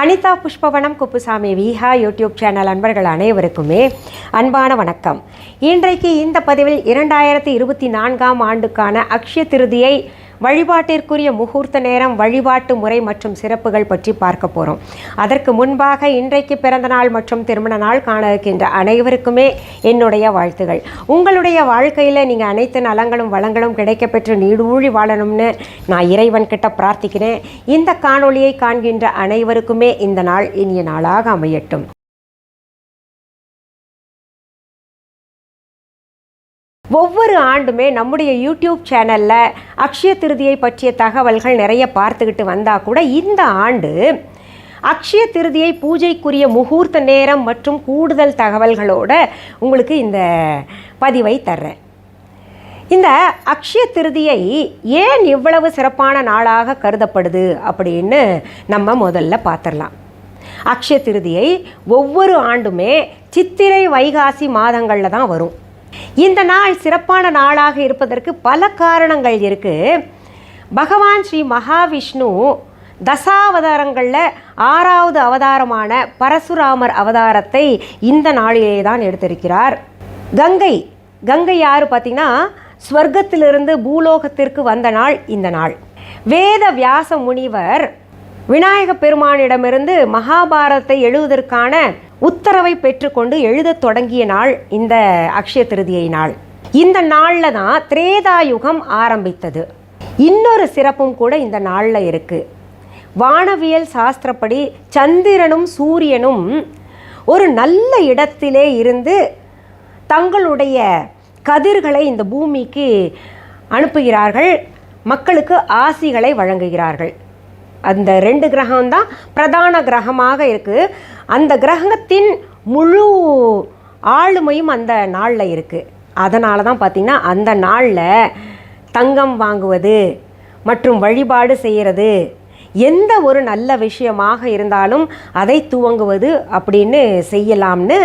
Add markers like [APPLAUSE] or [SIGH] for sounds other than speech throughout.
Anitha Pushpavanam Kuppusamy Viha YouTube channel அன்பர்கள் அனைவருக்குமே அன்பான வணக்கம். இன்றைக்கு இந்த பதிவில் இரண்டாயிரத்தி இருபத்தி நான்காம் ஆண்டுக்கான அக்ஷய திருதியை வழிபாட்டிற்குரிய முகூர்த்த நேரம் வழிபாட்டு முறை மற்றும் சிறப்புகள் பற்றி பார்க்க போகிறோம் அதற்கு முன்பாக இன்றைக்கு பிறந்த நாள் மற்றும் திருமண நாள் காண இருக்கின்ற அனைவருக்குமே என்னுடைய வாழ்த்துகள். உங்களுடைய வாழ்க்கையில் நீங்கள் அனைத்து நலங்களும் வளங்களும் கிடைக்கப்பெற்று நீடூழி வாழணும்னு நான் இறைவன் கிட்ட பிரார்த்திக்கிறேன். இந்த காணொளியை காண்கின்ற அனைவருக்குமே இந்த நாள் இனிய நாளாக அமையட்டும். ஒவ்வொரு ஆண்டுமே நம்முடைய யூடியூப் சேனலில் அக்ஷய திருதியை பற்றிய தகவல்கள் நிறைய பார்த்துக்கிட்டு வந்தால் கூட இந்த ஆண்டு அக்ஷய திருதியை பூஜைக்குரிய முகூர்த்த நேரம் மற்றும் கூடுதல் தகவல்களோட உங்களுக்கு இந்த பதிவை தர்றேன். இந்த அக்ஷய திருதியை ஏன் இவ்வளவு சிறப்பான நாளாக கருதப்படுது அப்படின்னு நம்ம முதல்ல பார்த்துடலாம். அக்ஷய திருதியை ஒவ்வொரு ஆண்டுமே சித்திரை வைகாசி மாதங்களில் தான் வரும். இந்த நாள் சிறப்பான நாளாக இருப்பதற்கு பல காரணங்கள் இருக்கு. பகவான் ஸ்ரீ மகாவிஷ்ணு தசாவதாரங்களில் ஆறாவது அவதாரமான பரசுராமர் அவதாரத்தை இந்த நாளிலே தான் எடுத்திருக்கிறார். கங்கை கங்கை யார் பார்த்தீங்கன்னா ஸ்வர்க்கத்திலிருந்து பூலோகத்திற்கு வந்த நாள் இந்த நாள். வேத வியாச முனிவர் விநாயக பெருமானிடமிருந்து மகாபாரதத்தை எழுதுவதற்கான உத்தரவை பெற்றுக்கொண்டு எழுதத் தொடங்கிய நாள் இந்த அக்ஷய திருதியை நாள். இந்த நாளில் தான் திரேதாயுகம் ஆரம்பித்தது. இன்னொரு சிறப்பும் கூட இந்த நாளில் இருக்குது வானவியல் சாஸ்திரப்படி சந்திரனும் சூரியனும் ஒரு நல்ல இடத்திலே இருந்து தங்களுடைய கதிர்களை இந்த பூமிக்கு அனுப்புகிறார்கள். மக்களுக்கு ஆசிகளை வழங்குகிறார்கள். அந்த ரெண்டு கிரகம்தான் பிரதான கிரகமாக இருக்குது அந்த கிரகத்தின் முழு ஆளுமையும் அந்த நாளில் இருக்குது அதனால தான் பார்த்திங்கன்னா அந்த நாளில் தங்கம் வாங்குவது மற்றும் வழிபாடு செய்கிறது எந்த ஒரு நல்ல விஷயமாக இருந்தாலும் அதை துவங்குவது அப்படின்னு செய்யலாம்னு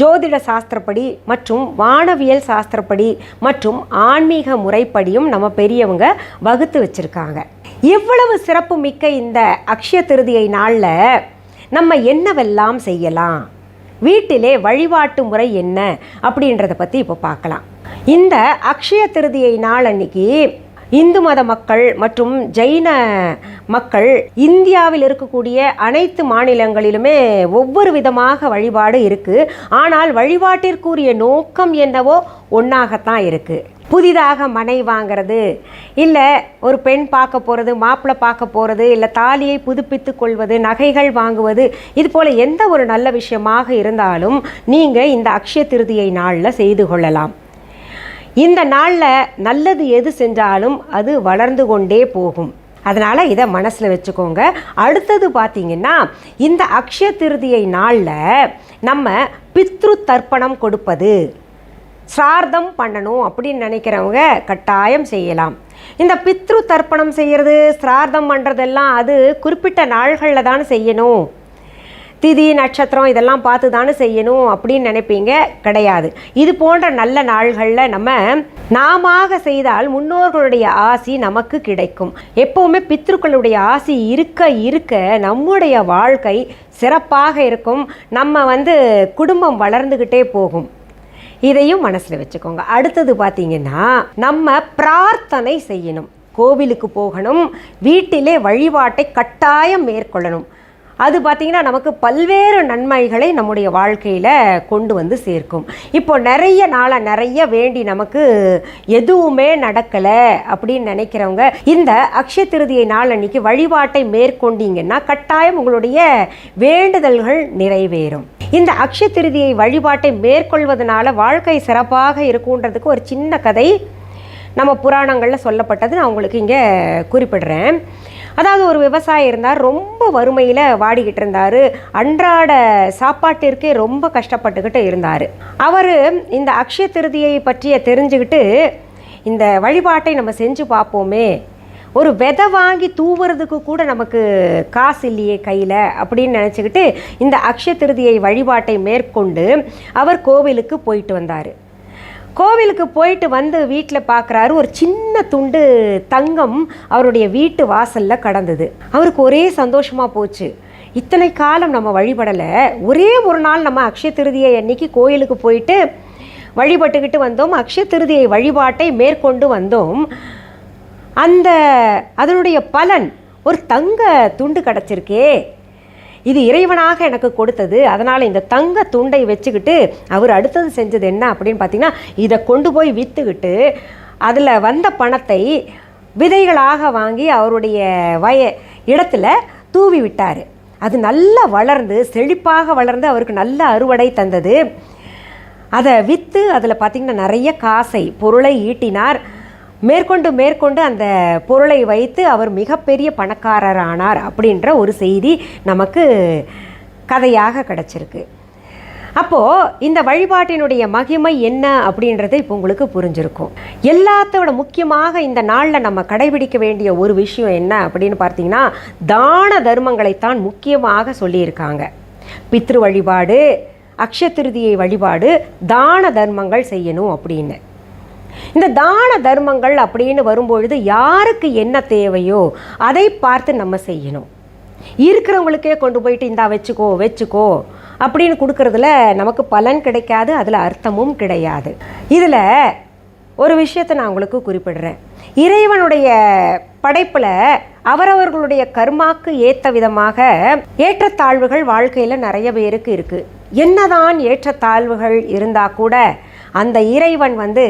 ஜோதிட சாஸ்திரப்படி மற்றும் வானவியல் சாஸ்திரப்படி மற்றும் ஆன்மீக முறைப்படியும் நம்ம பெரியவங்க வகுத்து வச்சுருக்காங்க. இவ்வளவு சிறப்பு மிக்க இந்த அக்ஷய திருதியை நாளில் நம்ம என்னவெல்லாம் செய்யலாம்? வீட்டிலே வழிபாட்டு முறை என்ன? அப்படின்றத பற்றி இப்போ பார்க்கலாம். இந்த அக்ஷய திருதியை நாள் அன்னைக்கு இந்து மத மக்கள் மற்றும் ஜெயின மக்கள் இந்தியாவில் இருக்கக்கூடிய அனைத்து மாநிலங்களிலுமே ஒவ்வொரு விதமாக வழிபாடு இருக்குது ஆனால் வழிபாட்டிற்குரிய நோக்கம் என்னவோ ஒன்றாகத்தான் இருக்குது புதிதாக மனை வாங்கிறது இல்லை ஒரு பெண் பார்க்க போகிறது மாப்பிள்ளை பார்க்க போகிறது இல்லை தாலியை புதுப்பித்து கொள்வது நகைகள் வாங்குவது இது போல் எந்த ஒரு நல்ல விஷயமாக இருந்தாலும் நீங்கள் இந்த அக்ஷய திருதியை நாளில் செய்து கொள்ளலாம். இந்த நாளில் நல்லது எது செஞ்சாலும் அது வளர்ந்து கொண்டே போகும். அதனால் இதை மனசில் வச்சுக்கோங்க. அடுத்தது பார்த்திங்கன்னா இந்த அக்ஷய திருதியை நாளில் நம்ம பித்ரு தர்ப்பணம் கொடுப்பது. சார்தம் பண்ணணும் அப்படின்னு நினைக்கிறவங்க கட்டாயம் செய்யலாம். இந்த பித்ரு தர்ப்பணம் செய்கிறது சிரார்த்தம் பண்ணுறதெல்லாம் அது குறிப்பிட்ட நாள்களில் தான் செய்யணும். திதி நட்சத்திரம் இதெல்லாம் பார்த்து தானே செய்யணும் அப்படின்னு நினைப்பீங்க? கிடையாது. இது போன்ற நல்ல நாள்களில் நம்ம நாம செய்தால் முன்னோர்களுடைய ஆசி நமக்கு கிடைக்கும். எப்போவுமே பித்ருக்களுடைய ஆசி இருக்க இருக்க நம்முடைய வாழ்க்கை சிறப்பாக இருக்கும். நம்ம வந்து குடும்பம் வளர்ந்துக்கிட்டே போகும். இதையும் மனசில் வச்சுக்கோங்க. அடுத்தது பார்த்தீங்கன்னா நம்ம பிரார்த்தனை செய்யணும். கோவிலுக்கு போகணும். வீட்டிலே வழிபாட்டை கட்டாயம் மேற்கொள்ளணும். அது பார்த்திங்கன்னா நமக்கு பல்வேறு நன்மைகளை நம்முடைய வாழ்க்கையில் கொண்டு வந்து சேர்க்கும். இப்போ நிறைய நாளாக நிறைய வேண்டி நமக்கு எதுவுமே நடக்கலை அப்படின்னு நினைக்கிறவங்க இந்த அக்ஷய திருதியை நாள் அன்னைக்கு வழிபாட்டை மேற்கொண்டீங்கன்னா கட்டாயம் உங்களுடைய வேண்டுதல்கள் நிறைவேறும். இந்த அக்ஷய திருதியை வழிபாட்டை மேற்கொள்வதனால வாழ்க்கை சிறப்பாக இருக்குன்றதுக்கு ஒரு சின்ன கதை நம்ம புராணங்களில் சொல்லப்பட்டது. நான் உங்களுக்கு இங்கே குறிப்பிடுறேன். அதாவது ஒரு விவசாயி இருந்தார் ரொம்ப வறுமையில் வாடிக்கிட்டு இருந்தார் அன்றாட சாப்பாட்டிற்கே ரொம்ப கஷ்டப்பட்டுக்கிட்டு இருந்தார். அவர் இந்த அக்ஷய திருதியை பற்றிய தெரிஞ்சுக்கிட்டு இந்த வழிபாட்டை நம்ம செஞ்சு பார்ப்போமே ஒரு விதை வாங்கி தூவுறதுக்கு கூட நமக்கு காசு இல்லையே கையில் அப்படின்னு நினச்சிக்கிட்டு இந்த அக்ஷய திருதியை வழிபாட்டை மேற்கொண்டு அவர் கோவிலுக்கு போயிட்டு வந்தார். கோவிலுக்கு போயிட்டு வந்து வீட்டில் பார்க்குறாரு ஒரு சின்ன துண்டு தங்கம் அவருடைய வீட்டு வாசலில் கடந்தது. அவருக்கு ஒரே சந்தோஷமாக போச்சு. இத்தனை காலம் நம்ம வழிபடலை. ஒரே ஒரு நாள் நம்ம அக்ஷய திருதியை அன்னைக்கு கோயிலுக்கு போயிட்டு வழிபட்டுக்கிட்டு வந்தோம். அக்ஷய திருதியை வழிபாட்டை மேற்கொண்டு வந்தோம். அந்த அதனுடைய பலன் ஒரு தங்க துண்டு கிடச்சிருக்கே. இது இறைவனாக எனக்கு கொடுத்தது. அதனால் இந்த தங்க துண்டை வச்சுக்கிட்டு அவர் அடுத்தது செஞ்சது என்ன அப்படின்னு பார்த்தீங்கன்னா இதை கொண்டு போய் விற்றுக்கிட்டு அதில் வந்த பணத்தை விதைகளாக வாங்கி அவருடைய வய இடத்துல தூவி விட்டார். அது நல்லா வளர்ந்து செழிப்பாக வளர்ந்து அவருக்கு நல்ல அறுவடை தந்தது. அதை விற்று அதில் பார்த்திங்கன்னா நிறைய காசை பொருளை ஈட்டினார். மேற்கொண்டு மேற்கொண்டு அந்த பொருளை வைத்து அவர் மிகப்பெரிய பணக்காரரானார் அப்படின்ற ஒரு செய்தி நமக்கு கதையாக கிடச்சிருக்கு. அப்போது இந்த வழிபாட்டினுடைய மகிமை என்ன அப்படின்றது இப்போ உங்களுக்கு புரிஞ்சிருக்கும். எல்லாத்தோட முக்கியமாக இந்த நாளில் நம்ம கடைபிடிக்க வேண்டிய ஒரு விஷயம் என்ன அப்படின்னு பார்த்தீங்கன்னா தான தர்மங்களைத்தான் முக்கியமாக சொல்லியிருக்காங்க. பித்ரு வழிபாடு அக்ஷய திருதியை வழிபாடு தான தர்மங்கள் செய்யணும் அப்படின்னு. இந்த தான தர்மங்கள் அப்படின்னு வரும்பொழுது யாருக்கு என்ன தேவையோ அதை பார்த்து நம்ம செய்யணும். இருக்கிறவங்களுக்கே கொண்டு போயிட்டு இந்தா வச்சுக்கோ வச்சுக்கோ அப்படின்னு கொடுக்கறதுல நமக்கு பலன் கிடைக்காது அதில் அர்த்தமும் கிடையாது. இதில் ஒரு விஷயத்தை நான் உங்களுக்கு குறிப்பிடுறேன். இறைவனுடைய படைப்பில் அவரவர்களுடைய கர்மாக்கு ஏற்ற விதமாக ஏற்றத்தாழ்வுகள் வாழ்க்கையில் நிறைய பேருக்கு இருக்குது என்னதான் ஏற்றத்தாழ்வுகள் இருந்தால் கூட அந்த இறைவன் வந்து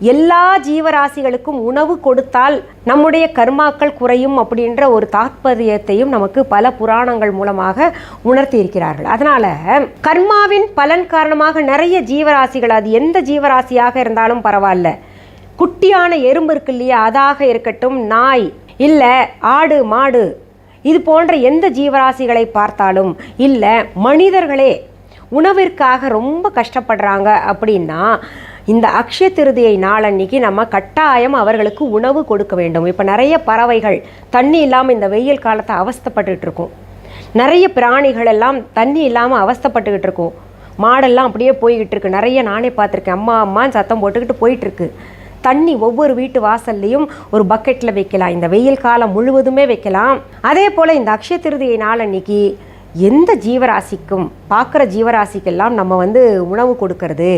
எல்லா ஜீவராசிகளுக்கும் உணவு கொடுத்தால் நம்முடைய கர்மாக்கள் குறையும் அப்படின்ற ஒரு தாத்பரியத்தையும் நமக்கு பல புராணங்கள் மூலமாக உணர்த்தி இருக்கிறார்கள் அதனால கர்மாவின் பலன் காரணமாக நிறைய ஜீவராசிகள் அது எந்த ஜீவராசியாக இருந்தாலும் பரவாயில்ல. குட்டியான எறும்பு இருக்கு இல்லையா அதாக இருக்கட்டும் நாய் இல்லை ஆடு மாடு இது போன்ற எந்த ஜீவராசிகளை பார்த்தாலும் இல்லை மனிதர்களே உணவிற்காக ரொம்ப கஷ்டப்படுறாங்க அப்படின்னா இந்த அக்ஷய திருதியை நாளன்னைக்கு நம்ம கட்டாயம் அவர்களுக்கு உணவு கொடுக்க வேண்டும். இப்போ நிறைய பறவைகள் தண்ணி இல்லாமல் இந்த வெயில் காலத்தை அவஸ்தப்பட்டுக்கிட்டு இருக்கும். நிறைய பிராணிகள் எல்லாம் தண்ணி இல்லாமல் அவஸ்தைப்பட்டுக்கிட்டு இருக்கும். மாடெல்லாம் அப்படியே போய்கிட்டு இருக்கு. நிறைய நானே பார்த்துருக்கேன். அம்மா அம்மான்னு சத்தம் போட்டுக்கிட்டு போயிட்டுருக்கு தண்ணி ஒவ்வொரு வீட்டு வாசல்லையும் ஒரு பக்கெட்டில் வைக்கலாம். இந்த வெயில் காலம் முழுவதுமே வைக்கலாம். அதே போல் இந்த அக்ஷய திருதியை நாள் அன்னைக்கு எந்த ஜீவராசிக்கும் பார்க்குற ஜீவராசிக்கெல்லாம் நம்ம வந்து உணவு கொடுக்கறது.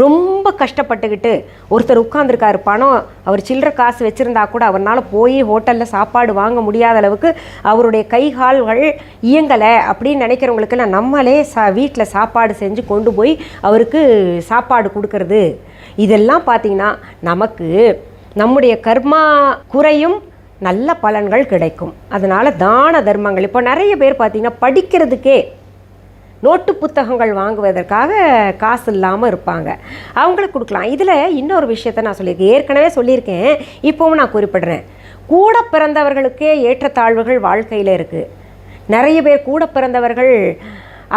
ரொம்ப கஷ்டப்பட்டுக்கிட்டு ஒருத்தர் உட்காந்துருக்காரு பணம் அவர் சில்லற காசு வச்சுருந்தா கூட அவரால் போய் ஹோட்டலில் சாப்பாடு வாங்க முடியாத அளவுக்கு அவருடைய கை கால்கள் இயங்கலை அப்படின்னு நினைக்கிறவங்களுக்கெல்லாம் நம்மளே சா வீட்டில் சாப்பாடு செஞ்சு கொண்டு போய் அவருக்கு சாப்பாடு கொடுக்கறது. இதெல்லாம் பார்த்திங்கன்னா நமக்கு நம்முடைய கர்மா குறையும் நல்ல பலன்கள் கிடைக்கும். அதனால் தான தர்மங்கள். இப்போ நிறைய பேர் பார்த்திங்கன்னா படிக்கிறதுக்கே நோட்டு புத்தகங்கள் வாங்குவதற்காக காசு இல்லாமல் இருப்பாங்க. அவங்களுக்கு கொடுக்கலாம். இதில் இன்னொரு விஷயத்த நான் சொல்லியிருக்கேன். ஏற்கனவே சொல்லியிருக்கேன். இப்போவும் நான் குறிப்பிடுறேன். கூட பிறந்தவர்களுக்கே ஏற்றத்தாழ்வுகள் வாழ்க்கையில் இருக்குது நிறைய பேர் கூட பிறந்தவர்கள்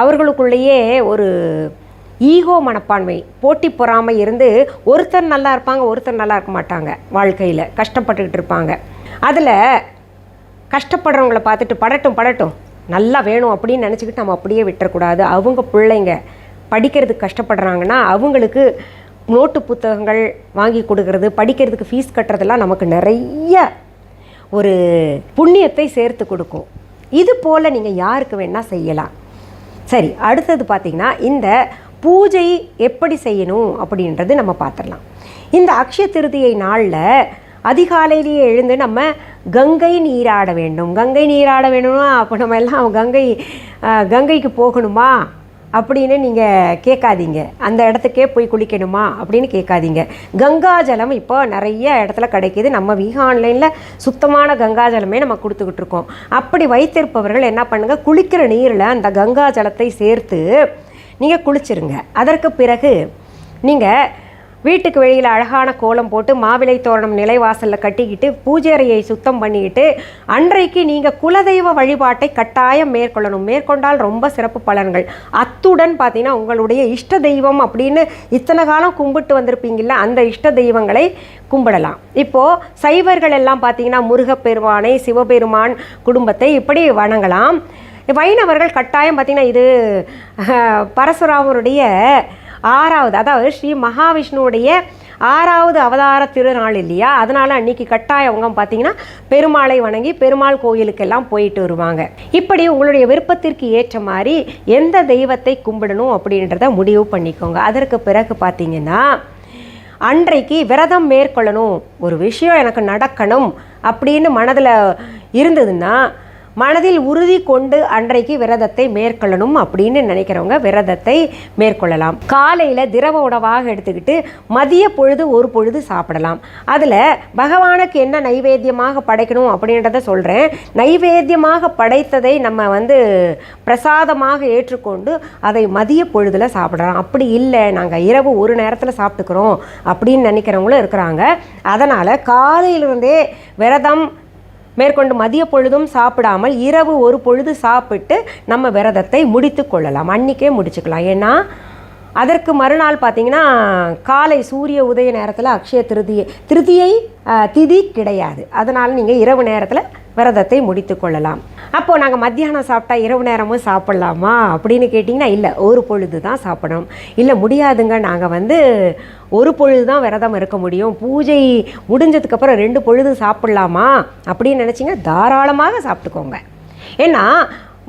அவர்களுக்குள்ளேயே ஒரு ஈகோ மனப்பான்மை போட்டி பொறாமை இருந்து ஒருத்தர் நல்லா இருப்பாங்க ஒருத்தர் நல்லா இருக்க மாட்டாங்க வாழ்க்கையில். கஷ்டப்பட்டுக்கிட்டு இருப்பாங்க. அதில் கஷ்டப்படுறவங்கள பார்த்துட்டு படட்டும் படட்டும். நல்லா வேணும் அப்படின்னு நினச்சிக்கிட்டு நம்ம அப்படியே விட்டுறக்கூடாது. அவங்க பிள்ளைங்க படிக்கிறதுக்கு கஷ்டப்படுறாங்கன்னா அவங்களுக்கு நோட்டு புத்தகங்கள் வாங்கி கொடுக்கறது படிக்கிறதுக்கு ஃபீஸ் கட்டுறதெல்லாம் நமக்கு நிறைய ஒரு புண்ணியத்தை சேர்த்து கொடுக்கும். இது போல் நீங்கள் யாருக்கு வேணால் செய்யலாம். சரி அடுத்தது பார்த்திங்கன்னா இந்த பூஜை எப்படி செய்யணும் அப்படின்றது நம்ம பார்த்துடலாம். இந்த அக்ஷய திருதியை நாளில் அதிகாலையிலேயே எழுந்து நம்ம கங்கை நீராட வேண்டும். கங்கை நீராட வேணும்னா அப்போ நம்ம எல்லாம் கங்கை கங்கைக்கு போகணுமா? அப்படின்னு நீங்கள் கேட்காதீங்க. அந்த இடத்துக்கே போய் குளிக்கணுமா? அப்படின்னு கேட்காதீங்க. கங்கா ஜலம் இப்போ நிறைய இடத்துல கிடைக்கிது. நம்ம வீக ஆன்லைனில் சுத்தமான கங்கா ஜலமே நம்ம கொடுத்துக்கிட்டு இருக்கோம். அப்படி வைத்திருப்பவர்கள் என்ன பண்ணுங்கள் குளிக்கிற நீரில் அந்த கங்கா ஜலத்தை சேர்த்து நீங்கள் குளிச்சிருங்க. அதற்கு பிறகு நீங்கள் வீட்டுக்கு வெளியில் அழகான கோலம் போட்டு மாவிலை தோரணம் நிலைவாசலில் கட்டிக்கிட்டு பூஜை அறையை சுத்தம் பண்ணிக்கிட்டு அன்றைக்கு நீங்கள் குலதெய்வ வழிபாட்டை கட்டாயம் மேற்கொள்ளணும். மேற்கொண்டால் ரொம்ப சிறப்பு பலன்கள். அத்துடன் பார்த்தீங்கன்னா உங்களுடைய இஷ்ட தெய்வம் அப்படின்னு இத்தனை காலம் கும்பிட்டு வந்திருப்பீங்கள அந்த இஷ்ட தெய்வங்களை கும்பிடலாம். இப்போது சைவர்கள் எல்லாம் பார்த்தீங்கன்னா முருகப்பெருமானை சிவபெருமான் குடும்பத்தை இப்படி வணங்கலாம். வைணவர்கள் கட்டாயம் பார்த்தீங்கன்னா இது பரசுராமருடைய ஆறாவது அதாவது ஸ்ரீ மகாவிஷ்ணுவுடைய ஆறாவது அவதார திருநாள் இல்லையா? அதனால் அன்னைக்கு கட்டாயவங்க பார்த்தீங்கன்னா பெருமாளை வணங்கி பெருமாள் கோயிலுக்கெல்லாம் போயிட்டு வருவாங்க. இப்படி உங்களுடைய விருப்பத்திற்கு ஏற்ற மாதிரி எந்த தெய்வத்தை கும்பிடணும் அப்படின்றத முடிவு பண்ணிக்கோங்க. அதற்கு பிறகு பார்த்தீங்கன்னா அன்றைக்கு விரதம் மேற்கொள்ளணும் ஒரு விஷயம் எனக்கு நடக்கணும் அப்படின்னு மனதில் இருந்ததுன்னா மனதில் உறுதி கொண்டு அன்றைக்கு விரதத்தை மேற்கொள்ளணும் அப்படின்னு நினைக்கிறவங்க விரதத்தை மேற்கொள்ளலாம். காலையில் திரவ உணவாக எடுத்துக்கிட்டு மதிய பொழுது ஒரு பொழுது சாப்பிடலாம். அதில் பகவானுக்கு என்ன நைவேத்தியமாக படைக்கணும் அப்படின்றத சொல்கிறேன் நைவேத்தியமாக படைத்ததை நம்ம வந்து பிரசாதமாக ஏற்றுக்கொண்டு அதை மதிய பொழுதில் சாப்பிடலாம். அப்படி இல்லை நாங்கள் இரவு ஒரு நேரத்தில் சாப்பிட்டுக்கிறோம் அப்படின்னு நினைக்கிறவங்களும் இருக்கிறாங்க. அதனால் காலையிலிருந்தே விரதம் மேற்கொண்டு மதிய பொழுதும் சாப்பிடாமல் இரவு ஒரு பொழுது சாப்பிட்டு நம்ம விரதத்தை முடித்து கொள்ளலாம். அன்றைக்கே முடிச்சுக்கலாம். ஏன்னா அதற்கு மறுநாள் பார்த்திங்கன்னா காலை சூரிய உதய நேரத்தில் அக்ஷய திருதியை திருதியை திதி கிடையாது. அதனால் நீங்கள் இரவு நேரத்தில் விரதத்தை முடித்து கொள்ளலாம். அப்போது நாங்கள் மத்தியானம் சாப்பிட்டா இரவு நேரமும் சாப்பிட்லாமா? அப்படின்னு கேட்டிங்கன்னா இல்லை ஒரு பொழுது தான் சாப்பிடணும். இல்லை முடியாதுங்க. நாங்கள் வந்து ஒரு பொழுது தான் விரதம் இருக்க முடியும். பூஜை முடிஞ்சதுக்கப்புறம் ரெண்டு பொழுது சாப்பிட்லாமா? அப்படின்னு நினச்சிங்க தாராளமாக சாப்பிட்டுக்கோங்க. ஏன்னா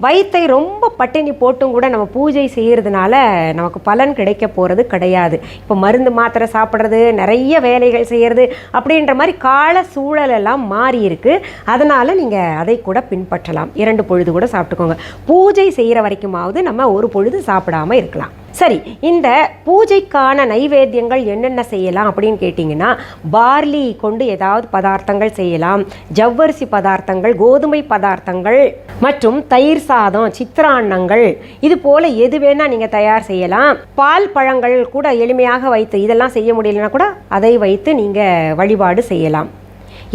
வயிற்றை ரொம்ப பட்டினி போட்டும் கூட நம்ம பூஜை செய்கிறதுனால நமக்கு பலன் கிடைக்க போகிறது கிடையாது. இப்போ மருந்து மாத்திரை சாப்பிட்றது நிறைய வேலைகள் செய்கிறது அப்படின்ற மாதிரி கால சூழலெல்லாம் மாறி இருக்குது அதனால் நீங்கள் அதை கூட பின்பற்றலாம். இரண்டு பொழுது கூட சாப்பிட்டுக்கோங்க. பூஜை செய்கிற வரைக்குமாவது நம்ம ஒரு பொழுது சாப்பிடாம இருக்கலாம். சரி இந்த பூஜைக்கான நைவேத்தியங்கள் என்னென்ன செய்யலாம் அப்படின்னு கேட்டிங்கன்னா பார்லி கொண்டு ஏதாவது பதார்த்தங்கள் செய்யலாம் ஜவ்வரிசி பதார்த்தங்கள் கோதுமை பதார்த்தங்கள் மற்றும் தயிர் சாதம் சித்திரான்னங்கள் இது போல எது வேணால் நீங்கள் தயார் செய்யலாம். பால் பழங்கள் கூட எளிமையாக வைத்து இதெல்லாம் செய்ய முடியலன்னா கூட அதை வைத்து நீங்கள் வழிபாடு செய்யலாம்.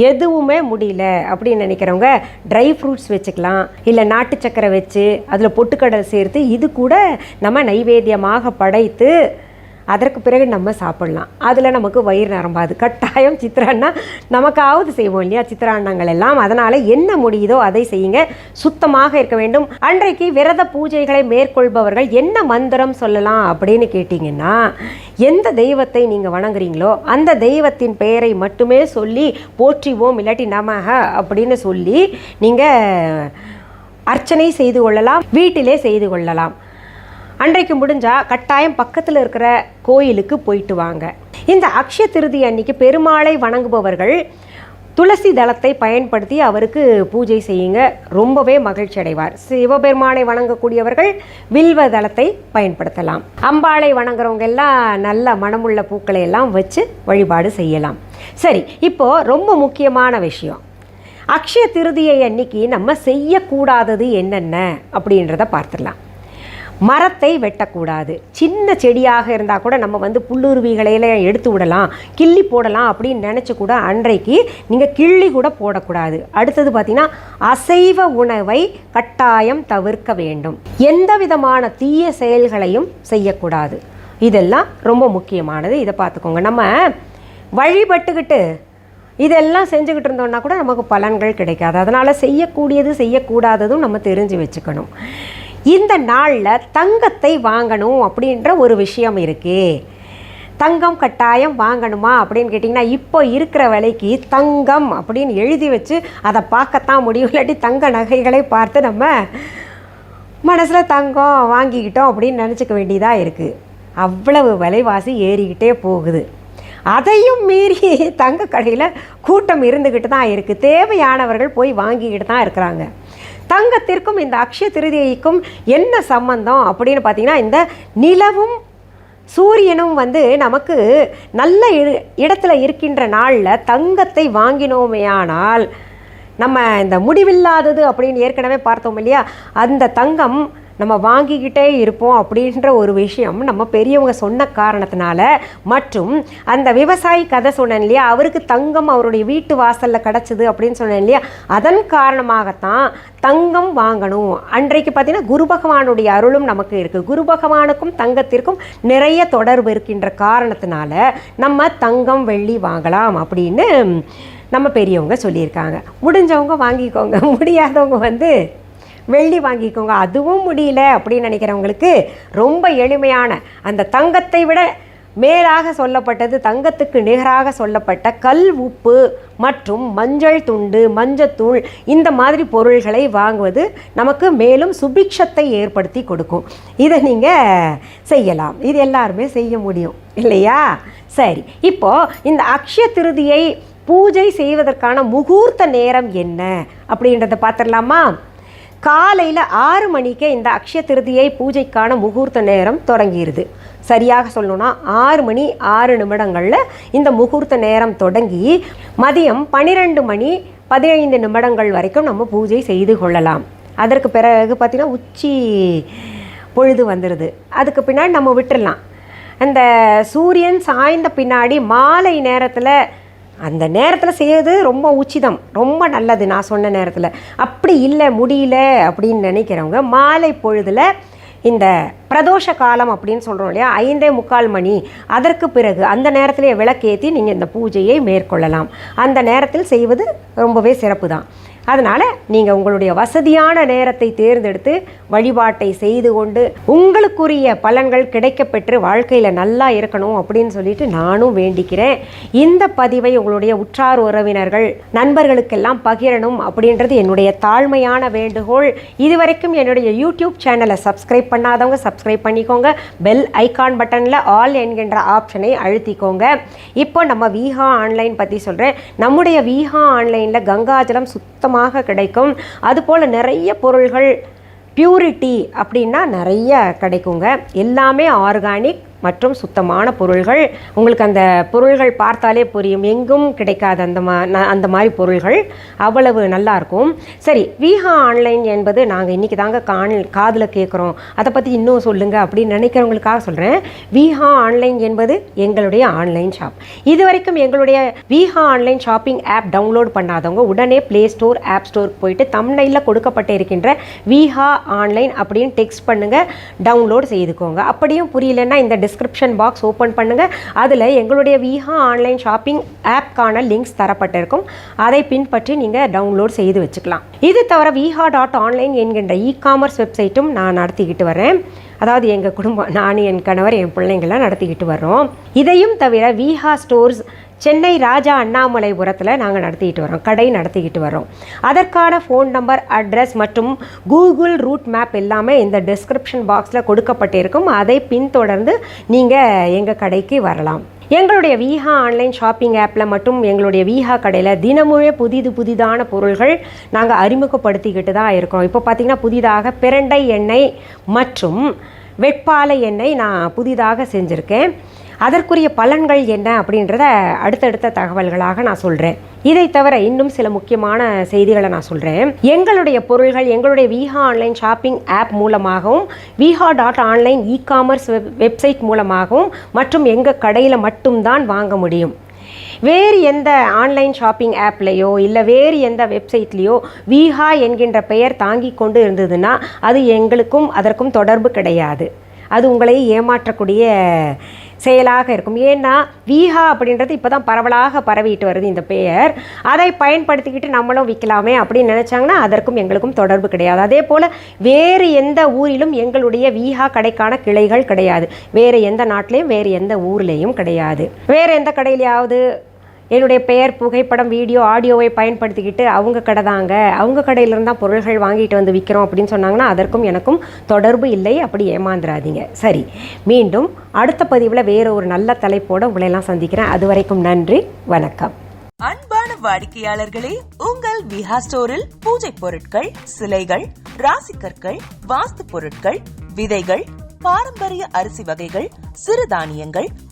எதுவுமே முடியல அப்படின்னு நினைக்கிறவங்க ட்ரை ஃப்ரூட்ஸ் வச்சுக்கலாம் இல்லை நாட்டு சக்கரை வச்சு அதில் பொட்டுக்கடலை சேர்த்து இது கூட நம்ம நைவேத்தியமாக படைத்து அதற்கு பிறகு நம்ம சாப்பிடலாம். அதில் நமக்கு வயிறு நிரம்பாது. கட்டாயம் சித்திரான்னா நமக்காவது செய்வோம் இல்லையா? சித்திரான்னங்கள் எல்லாம். அதனால் என்ன முடியுதோ அதை செய்யுங்க. சுத்தமாக இருக்க வேண்டும். அன்றைக்கு விரத பூஜைகளை மேற்கொள்பவர்கள் என்ன மந்திரம் சொல்லலாம் அப்படின்னு கேட்டிங்கன்னா எந்த தெய்வத்தை நீங்கள் வணங்குறீங்களோ அந்த தெய்வத்தின் பெயரை மட்டுமே சொல்லி போற்றிவோம் இல்லாட்டி நமக அப்படின்னு சொல்லி நீங்கள் அர்ச்சனை செய்து கொள்ளலாம். வீட்டிலே செய்து கொள்ளலாம். அன்றைக்கு முடிஞ்சால் கட்டாயம் பக்கத்தில் இருக்கிற கோயிலுக்கு போயிட்டு வாங்க. இந்த அக்ஷய திருதி அன்னைக்கு பெருமாளை வணங்குபவர்கள் துளசி தளத்தை பயன்படுத்தி அவருக்கு பூஜை செய்யுங்க. ரொம்பவே மகிழ்ச்சி அடைவார். சிவபெருமானை வணங்கக்கூடியவர்கள் வில்வ தளத்தை பயன்படுத்தலாம். அம்பாளை வணங்குறவங்க எல்லாம் நல்ல மனமுள்ள பூக்களை எல்லாம் வச்சு வழிபாடு செய்யலாம். சரி இப்போ ரொம்ப முக்கியமான விஷயம். அக்ஷய திருதியை அன்னைக்கு நம்ம செய்யக்கூடாதது என்னென்ன அப்படின்றத பார்த்துடலாம். மரத்தை வெட்டக்கூடாது. சின்ன செடியாக இருந்தால் கூட நம்ம வந்து புல்லுருவிகளையெல்லாம் எடுத்து விடலாம். கிள்ளி போடலாம் அப்படின்னு நினச்சி கூட அன்றைக்கு நீங்கள் கிள்ளி கூட போடக்கூடாது. அடுத்தது பார்த்திங்கன்னா அசைவ உணவை கட்டாயம் தவிர்க்க வேண்டும். எந்த விதமான தீய செயல்களையும் செய்யக்கூடாது. இதெல்லாம் ரொம்ப முக்கியமானது. இதை பார்த்துக்கோங்க. நம்ம வழிபட்டுக்கிட்டு இதெல்லாம் செஞ்சுக்கிட்டு இருந்தோம்னா கூட நமக்கு பலன்கள் கிடைக்காது. அதனால் செய்யக்கூடியது செய்யக்கூடாததும் நம்ம தெரிஞ்சு வச்சுக்கணும். இந்த நாளில் தங்கத்தை வாங்கணும் அப்படின்ற ஒரு விஷயம் இருக்குது தங்கம் கட்டாயம் வாங்கணுமா அப்படின்னு கேட்டிங்கன்னா இப்போ இருக்கிற விலைக்கு தங்கம் அப்படின்னு எழுதி வச்சு அதை பார்க்கத்தான் முடியும். இல்லாட்டி தங்க நகைகளை பார்த்து நம்ம மனசில் தங்கம் வாங்கிக்கிட்டோம் அப்படின்னு நினச்சிக்க வேண்டியதாக இருக்குது அவ்வளவு விலைவாசி ஏறிக்கிட்டே போகுது. அதையும் மீறி [LAUGHS] தங்க கடையில் கூட்டம் இருந்துக்கிட்டு தான் இருக்குது தேவையானவர்கள் போய் வாங்கிக்கிட்டு தான் இருக்கிறாங்க. தங்கத்திற்கும் இந்த அக்ஷய திருதியைக்கும் என்ன சம்பந்தம் அப்படின்னு பார்த்தீங்கன்னா இந்த நிலவும் சூரியனும் வந்து நமக்கு நல்ல இடத்துல இருக்கின்ற நாளில் தங்கத்தை வாங்கினோமேயானால் நம்ம இந்த முடிவில்லாதது அப்படின்னு ஏற்கனவே பார்த்தோம் இல்லையா? அந்த தங்கம் நம்ம வாங்கிக்கிட்டே இருப்போம் அப்படின்ற ஒரு விஷயம் நம்ம பெரியவங்க சொன்ன காரணத்தினால. மற்றும் அந்த விவசாயி கதை சொன்னேன் இல்லையா? அவருக்கு தங்கம் அவருடைய வீட்டு வாசலில் கிடச்சிது அப்படின்னு சொன்னேன் இல்லையா? அதன் காரணமாகத்தான் தங்கம் வாங்கணும். அன்றைக்கு பார்த்தீங்கன்னா குரு பகவானுடைய அருளும் நமக்கு இருக்குது குரு பகவானுக்கும் தங்கத்திற்கும் நிறைய தொடர்பு இருக்கின்ற காரணத்தினால நம்ம தங்கம் வெள்ளி வாங்கலாம் அப்படின்னு நம்ம பெரியவங்க சொல்லியிருக்காங்க. முடிஞ்சவங்க வாங்கிக்கோங்க. முடியாதவங்க வந்து வெள்ளி வாங்கிக்கோங்க. அதுவும் முடியல அப்படின்னு நினைக்கிறவங்களுக்கு ரொம்ப எளிமையான அந்த தங்கத்தை விட மேலாக சொல்லப்பட்டது தங்கத்துக்கு நிகராக சொல்லப்பட்ட கல் உப்பு மற்றும் மஞ்சள் துண்டு மஞ்சத்தூள் இந்த மாதிரி பொருள்களை வாங்குவது நமக்கு மேலும் சுபிக்ஷத்தை ஏற்படுத்தி கொடுக்கும். இதை நீங்கள் செய்யலாம். இது எல்லாருமே செய்ய முடியும். இல்லையா? சரி. இப்போ இந்த அக்ஷய திருதியை பூஜை செய்வதற்கான முகூர்த்த நேரம் என்ன அப்படின்றத பார்த்துடலாமா? காலையில் ஆறு மணிக்கே இந்த அக்ஷய திருதியை பூஜைக்கான முகூர்த்த நேரம் தொடங்கிடுது சரியாக சொல்லணும்னா ஆறு மணி ஆறு நிமிடங்களில் இந்த முகூர்த்த நேரம் தொடங்கி மதியம் பன்னிரெண்டு மணி பதினைந்து நிமிடங்கள் வரைக்கும் நம்ம பூஜை செய்து கொள்ளலாம். அதற்கு பிறகு பார்த்திங்கன்னா உச்சி பொழுது வந்துடுது அதுக்கு பின்னாடி நம்ம விட்டுடலாம் அந்த சூரியன் சாய்ந்த பின்னாடி மாலை நேரத்தில் அந்த நேரத்தில் செய்யறது ரொம்ப உச்சிதம் ரொம்ப நல்லது நான் சொன்ன நேரத்தில். அப்படி இல்லை முடியல அப்படின்னு நினைக்கிறவங்க மாலை பொழுதில் இந்த பிரதோஷ காலம் அப்படின்னு சொல்கிறோம் இல்லையா ஐந்தே முக்கால் மணி அதற்கு பிறகு அந்த நேரத்திலே விளக்கேற்றி நீங்கள் இந்த பூஜையை மேற்கொள்ளலாம். அந்த நேரத்தில் செய்வது ரொம்பவே சிறப்பு தான் அதனால் நீங்கள் உங்களுடைய வசதியான நேரத்தை தேர்ந்தெடுத்து வழிபாட்டை செய்து கொண்டு உங்களுக்குரிய பலன்கள் கிடைக்கப்பெற்று வாழ்க்கையில் நல்லா இருக்கணும் அப்படின்னு சொல்லிட்டு நானும் வேண்டிக்கிறேன். இந்த பதிவை உங்களுடைய உற்றார் உறவினர்கள் நண்பர்களுக்கெல்லாம் பகிரணும் அப்படின்றது என்னுடைய தாழ்மையான வேண்டுகோள். இதுவரைக்கும் என்னுடைய யூடியூப் சேனலை சப்ஸ்கிரைப் பண்ணாதவங்க சப்ஸ்கிரைப் பண்ணிக்கோங்க. பெல் ஐகான் பட்டனில் ஆல் என்கின்ற ஆப்ஷனை அழுத்திக்கோங்க. இப்போ நம்ம வீஹா ஆன்லைன் பற்றி சொல்கிறேன் நம்முடைய வீஹா ஆன்லைனில் கங்காஜலம் சுத்தமாக கிடைக்கும். அதுபோல் நிறைய பொருள்கள் பியூரிட்டி அப்படின்னா நிறைய கிடைக்குங்க. எல்லாமே ஆர்கானிக் மற்றும் சுத்தமான பொருள்கள். உங்களுக்கு அந்த பொருள்கள் பார்த்தாலே புரியும். எங்கும் கிடைக்காத அந்த மா அந்த மாதிரி பொருள்கள். அவ்வளவு நல்லா இருக்கும். சரி விஹா ஆன்லைன் என்பது நாங்கள் இன்றைக்கி தாங்க காண் காதில் கேட்குறோம் அதை பற்றி இன்னும் சொல்லுங்கள் அப்படின்னு நினைக்கிறவங்களுக்காக சொல்கிறேன் விஹா ஆன்லைன் என்பது எங்களுடைய ஆன்லைன் ஷாப். இது வரைக்கும் எங்களுடைய Viha online shopping app download பண்ணாதவங்க உடனே ப்ளே ஸ்டோர் ஆப் ஸ்டோர் போயிட்டு தமிழில் கொடுக்கப்பட்டு இருக்கின்ற விஹா ஆன்லைன் அப்படின்னு டெக்ஸ்ட் பண்ணுங்கள் டவுன்லோட் செய்துக்கோங்க. அப்படியும் புரியலன்னா இந்த டிஸ்கிரிப்ஷன் பாக்ஸ் ஓப்பன் பண்ணுங்கள் அதில் எங்களுடைய விஹா ஆன்லைன் ஷாப்பிங் ஆப்க்கான லிங்க்ஸ் தரப்பட்டிருக்கும். அதை பின்பற்றி நீங்கள் டவுன்லோட் செய்து வச்சுக்கலாம். இது தவிர விஹா டாட் ஆன்லைன் என்கின்ற இ காமர்ஸ் வெப்சைட்டும் நான் நடத்திக்கிட்டு வரேன். அதாவது எங்கள் குடும்பம் நான் என் கணவர் என் பிள்ளைங்களாம் நடத்திக்கிட்டு வர்றோம். இதையும் தவிர விஹா ஸ்டோர்ஸ் சென்னை ராஜா அண்ணாமலைபுரத்தில் நாங்கள் நடத்திக்கிட்டு வரோம் கடை நடத்திக்கிட்டு வரோம். அதற்கான ஃபோன் நம்பர் அட்ரஸ் மற்றும் கூகுள் ரூட் மேப் எல்லாமே இந்த டிஸ்கிரிப்ஷன் பாக்ஸில் கொடுக்கப்பட்டிருக்கும். அதை பின்தொடர்ந்து நீங்கள் எங்கள் கடைக்கு வரலாம். எங்களுடைய வீஹா ஆன்லைன் ஷாப்பிங் ஆப்பில் மட்டும் எங்களுடைய வீஹா கடையில் தினமுமே புதிது புதிதான பொருள்கள் நாங்கள் அறிமுகப்படுத்திக்கிட்டு தான் இருக்கோம். இப்போ பார்த்திங்கன்னா புதிதாக பிரண்டை எண்ணெய் மற்றும் வெட்பாலை எண்ணெய் நான் புதிதாக செஞ்சுருக்கேன். அதற்குரிய பலன்கள் என்ன அப்படின்றத அடுத்தடுத்த தகவல்களாக நான் சொல்கிறேன் இதை தவிர இன்னும் சில முக்கியமான செய்திகளை நான் சொல்கிறேன் எங்களுடைய பொருள்கள் எங்களுடைய விஹா ஆன்லைன் ஷாப்பிங் ஆப் மூலமாகவும் Viha dot online e commerce web website மூலமாகவும் மற்றும் எங்கள் கடையில் மட்டும்தான் வாங்க முடியும். வேறு எந்த ஆன்லைன் ஷாப்பிங் ஆப்லேயோ இல்லை வேறு எந்த வெப்சைட்லேயோ விஹா என்கின்ற பெயர் தாங்கி கொண்டு இருந்ததுன்னா அது எங்களுக்கும் அதற்கும் தொடர்பு கிடையாது. அது உங்களை ஏமாற்றக்கூடிய செயலாக இருக்கும். ஏன்னா வீஹா அப்படின்றது இப்போ தான் பரவலாக பரவிட்டு வருது இந்த பெயர். அதை பயன்படுத்திக்கிட்டு நம்மளும் விற்கலாமே அப்படின்னு நினச்சாங்கன்னா அதற்கும் எங்களுக்கும் தொடர்பு கிடையாது. அதே போல் வேறு எந்த ஊரிலும் எங்களுடைய வீஹா கடைக்கான கிளைகள் கிடையாது. வேறு எந்த நாட்டிலையும் வேறு எந்த ஊர்லேயும் கிடையாது. வேறு எந்த கடையிலையாவது என்னுடைய பெயர் புகைப்படம் வீடியோ ஆடியோவை பயன்படுத்திக்கிட்டு அவங்க கடை தாங்க. அவங்க கடையிலிருந்து தான் பொருள்கள் வாங்கிட்டு வந்து விற்கிறோம் அப்படின்னு சொன்னாங்கன்னா அதற்கும் எனக்கும் தொடர்பு இல்லை. அப்படி ஏமாந்துடாதீங்க சரி மீண்டும் அடுத்த பதிவில் வேறு ஒரு நல்ல தலைப்போடு உங்களையெல்லாம் சந்திக்கிறேன். அது வரைக்கும் நன்றி வணக்கம். அன்பான வாடிக்கையாளர்களே உங்கள் விஹா ஸ்டோரில் பூஜை பொருட்கள் சிலைகள் ராசிக்கற்கள் வாஸ்து பொருட்கள் விதைகள் பாரம்பரிய அரிசி வகைகள் சிறுதானியங்கள்